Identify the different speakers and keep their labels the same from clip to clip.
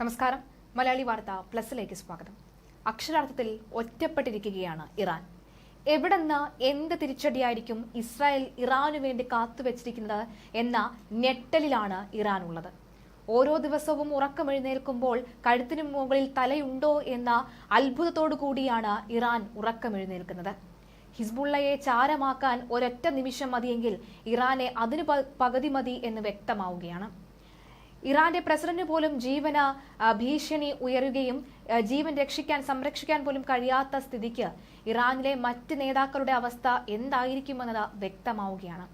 Speaker 1: നമസ്കാരം. മലയാളി വാർത്ത പ്ലസിലേക്ക് സ്വാഗതം. അക്ഷരാർത്ഥത്തിൽ ഒറ്റപ്പെട്ടിരിക്കുകയാണ് ഇറാൻ. എവിടെന്ന് എന്ത് തിരിച്ചടിയായിരിക്കും ഇസ്രായേൽ ഇറാനു വേണ്ടി കാത്തുവച്ചിരിക്കുന്നത് എന്ന ഞെട്ടലിലാണ് ഇറാൻ ഉള്ളത്. ഓരോ ദിവസവും ഉറക്കം എഴുന്നേൽക്കുമ്പോൾ കഴുത്തിനു മുകളിൽ തലയുണ്ടോ എന്ന അത്ഭുതത്തോടു കൂടിയാണ് ഇറാൻ ഉറക്കം എഴുന്നേൽക്കുന്നത്. ഹിസ്ബുള്ളയെ ചാരമാക്കാൻ ഒരൊറ്റ നിമിഷം മതിയെങ്കിൽ ഇറാനെ അതിന് പകുതി മതി എന്ന് വ്യക്തമാവുകയാണ്. ഇറാന്റെ പ്രസിഡന്റ് പോലും ജീവന ഭീഷണി ഉയരുകയും ജീവൻ രക്ഷിക്കാൻ സംരക്ഷിക്കാൻ പോലും കഴിയാത്ത സ്ഥിതിക്ക് ഇറാനിലെ മറ്റ് നേതാക്കളുടെ അവസ്ഥ എന്തായിരിക്കുമെന്നത് വ്യക്തമാവുകയാണ്.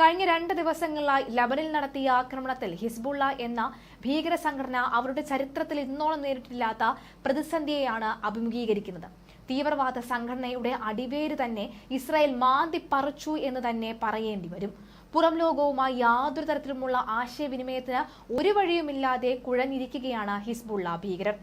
Speaker 1: കഴിഞ്ഞ രണ്ട് ദിവസങ്ങളിലായി ലബനിൽ നടത്തിയ ആക്രമണത്തിൽ ഹിസ്ബുള്ള എന്ന ഭീകര സംഘടന അവരുടെ ചരിത്രത്തിൽ ഇന്നോളം നേരിട്ടില്ലാത്ത പ്രതിസന്ധിയെയാണ് അഭിമുഖീകരിക്കുന്നത്. തീവ്രവാദ സംഘടനയുടെ അടിവേര് തന്നെ ഇസ്രായേൽ മാന്തി പറിച്ചു എന്ന് തന്നെ പറയേണ്ടി വരും. പുറം ലോകവുമായി യാതൊരു തരത്തിലുമുള്ള ആശയവിനിമയത്തിന് ഒരു വഴിയുമില്ലാതെ കുഴഞ്ഞിരിക്കുകയാണ് ഹിസ്ബുള്ള ഭീകരർ.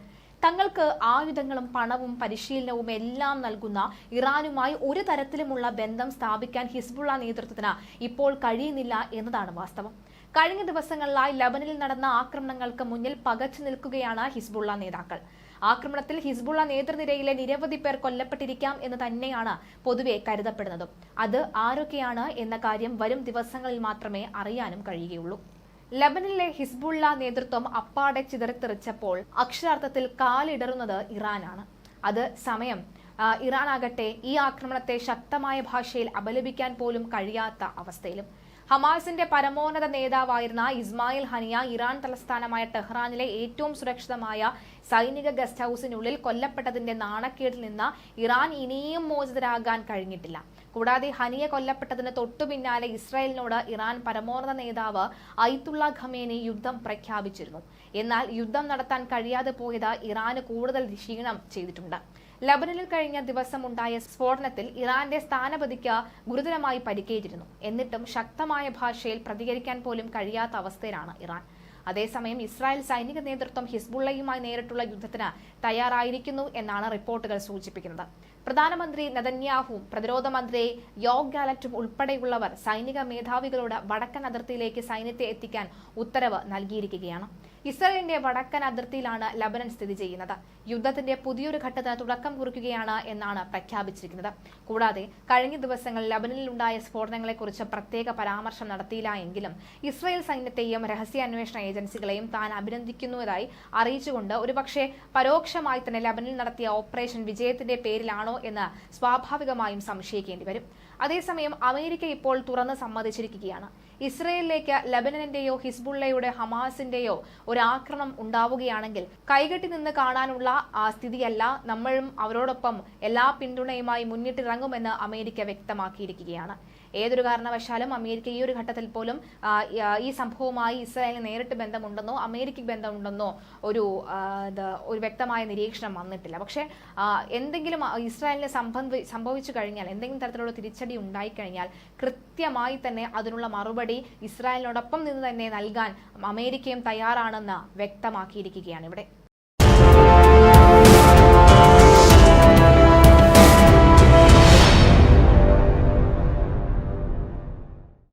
Speaker 1: തങ്ങൾക്ക് ആയുധങ്ങളും പണവും പരിശീലനവും എല്ലാം നൽകുന്ന ഇറാനുമായി ഒരു തരത്തിലുമുള്ള ബന്ധം സ്ഥാപിക്കാൻ ഹിസ്ബുള്ള നേതൃത്വത്തിന് ഇപ്പോൾ കഴിയുന്നില്ല എന്നതാണ് വാസ്തവം. കഴിഞ്ഞ ദിവസങ്ങളിലായി ലബനിൽ നടന്ന ആക്രമണങ്ങൾക്ക് മുന്നിൽ പകച്ചു നിൽക്കുകയാണ് ഹിസ്ബുള്ള നേതാക്കൾ. ആക്രമണത്തിൽ ഹിസ്ബുള്ള നേതൃനിരയിലെ നിരവധി പേർ കൊല്ലപ്പെട്ടിരിക്കാം എന്ന് തന്നെയാണ് പൊതുവെ കരുതപ്പെടുന്നതും. അത് ആരൊക്കെയാണ് എന്ന കാര്യം വരും ദിവസങ്ങളിൽ മാത്രമേ അറിയാനും കഴിയുകയുള്ളൂ. ലബനിലെ ഹിസ്ബുള്ള നേതൃത്വം അപ്പാടെ ചിതറിത്തെറിച്ചപ്പോൾ അക്ഷരാർത്ഥത്തിൽ കാലിടറുന്നത് ഇറാനാണ്. അത് സമയം ഇറാനാകട്ടെ ഈ ആക്രമണത്തെ ശക്തമായ ഭാഷയിൽ അപലപിക്കാൻ പോലും കഴിയാത്ത അവസ്ഥയിലും ഹമാസിന്റെ പരമോന്നത നേതാവായിരുന്ന ഇസ്മായിൽ ഹനിയ ഇറാൻ തലസ്ഥാനമായ ടെഹ്റാനിലെ ഏറ്റവും സുരക്ഷിതമായ സൈനിക ഗസ്റ്റ് ഹൌസിനുള്ളിൽ കൊല്ലപ്പെട്ടതിന്റെ നാണക്കേടിൽ നിന്ന് ഇറാൻ ഇനിയും മോചിതരാകാൻ കഴിഞ്ഞിട്ടില്ല. കൂടാതെ ഹനിയ കൊല്ലപ്പെട്ടതിന് തൊട്ടു പിന്നാലെ ഇസ്രായേലിനോട് ഇറാൻ പരമോന്നത നേതാവ് ഐത്തുള്ള ഖമേനി യുദ്ധം പ്രഖ്യാപിച്ചിരുന്നു. എന്നാൽ യുദ്ധം നടത്താൻ കഴിയാതെ പോയത് ഇറാന് കൂടുതൽ ക്ഷീണം ചെയ്തിട്ടുണ്ട്. ലബനനിൽ കഴിഞ്ഞ ദിവസം ഉണ്ടായ സ്ഫോടനത്തിൽ ഇറാന്റെ സ്ഥാനപതിക്ക് ഗുരുതരമായി പരിക്കേറ്റിരുന്നു. എന്നിട്ടും ശക്തമായ ഭാഷയിൽ പ്രതികരിക്കാൻ പോലും കഴിയാത്ത അവസ്ഥയിലാണ് ഇറാൻ. അതേസമയം ഇസ്രായേൽ സൈനിക നേതൃത്വം ഹിസ്ബുള്ളയുമായി നേരിട്ടുള്ള യുദ്ധത്തിന് തയ്യാറായിരിക്കുന്നു എന്നാണ് റിപ്പോർട്ടുകൾ സൂചിപ്പിക്കുന്നത്. പ്രധാനമന്ത്രി നെതന്യാഹുവും പ്രതിരോധ മന്ത്രി യോഗ് ഗാലറ്റും ഉൾപ്പെടെയുള്ളവർ സൈനിക മേധാവികളോട് വടക്കൻ അതിർത്തിയിലേക്ക് സൈന്യത്തെ എത്തിക്കാൻ ഉത്തരവ് നൽകിയിരിക്കുകയാണ്. ഇസ്രയേലിന്റെ വടക്കൻ അതിർത്തിയിലാണ് ലബനൻ സ്ഥിതി ചെയ്യുന്നത്. യുദ്ധത്തിന്റെ പുതിയൊരു ഘട്ടത്തിന് തുടക്കം കുറിക്കുകയാണ് എന്നാണ് പ്രഖ്യാപിച്ചിരിക്കുന്നത്. കൂടാതെ കഴിഞ്ഞ ദിവസങ്ങൾ ലബനനിൽ ഉണ്ടായ സ്ഫോടനങ്ങളെക്കുറിച്ച് പ്രത്യേക പരാമർശം നടത്തിയില്ല എങ്കിലും ഇസ്രയേൽ സൈന്യത്തെയും രഹസ്യാന്വേഷണ ഏജൻസികളെയും താൻ അഭിനന്ദിക്കുന്നതായി അറിയിച്ചുകൊണ്ട് ഒരുപക്ഷെ പരോക്ഷമായി തന്നെ ലബനിൽ നടത്തിയ ഓപ്പറേഷൻ വിജയത്തിന്റെ പേരിലാണോ എന്ന് സ്വാഭാവികമായും സംശയിക്കേണ്ടി വരും. അതേസമയം അമേരിക്ക ഇപ്പോൾ തുറന്ന് സമ്മതിച്ചിരിക്കുകയാണ്. ഇസ്രയേലിലേക്ക് ലബനനിന്റെയോ ഹിസ്ബുള്ളയുടെ ഹമാസിന്റെയോ ഒരു ആക്രമണം ഉണ്ടാവുകയാണെങ്കിൽ കൈകെട്ടി നിന്ന് കാണാനുള്ള ആ സ്ഥിതിയല്ല നമ്മളും അവരോടൊപ്പം എല്ലാ പിന്തുണയുമായി മുന്നിട്ടിറങ്ങുമെന്ന് അമേരിക്ക വ്യക്തമാക്കിയിരിക്കുകയാണ്. ഏതൊരു കാരണവശാലും അമേരിക്ക ഈ ഒരു ഘട്ടത്തിൽ പോലും ഈ- സംഭവവുമായി ഇസ്രായേലിന് നേരിട്ട് ബന്ധമുണ്ടെന്നോ അമേരിക്കയ്ക്ക് ബന്ധമുണ്ടെന്നോ ഒരു ഒരു വ്യക്തമായ നിരീക്ഷണം വന്നിട്ടില്ല. പക്ഷേ എന്തെങ്കിലും ആ, ഇസ്രായേലിന് സംഭവി സംഭവിച്ചു കഴിഞ്ഞാൽ എന്തെങ്കിലും തരത്തിലുള്ള തിരിച്ചടി ഉണ്ടായിക്കഴിഞ്ഞാൽ കൃത്യമായി തന്നെ അതിനുള്ള മറുപടി ഇസ്രായേലിനോടൊപ്പം നിന്ന് തന്നെ നൽകാൻ അമേരിക്കയും തയ്യാറാണെന്ന് വ്യക്തമാക്കിയിരിക്കുകയാണ് ഇവിടെ.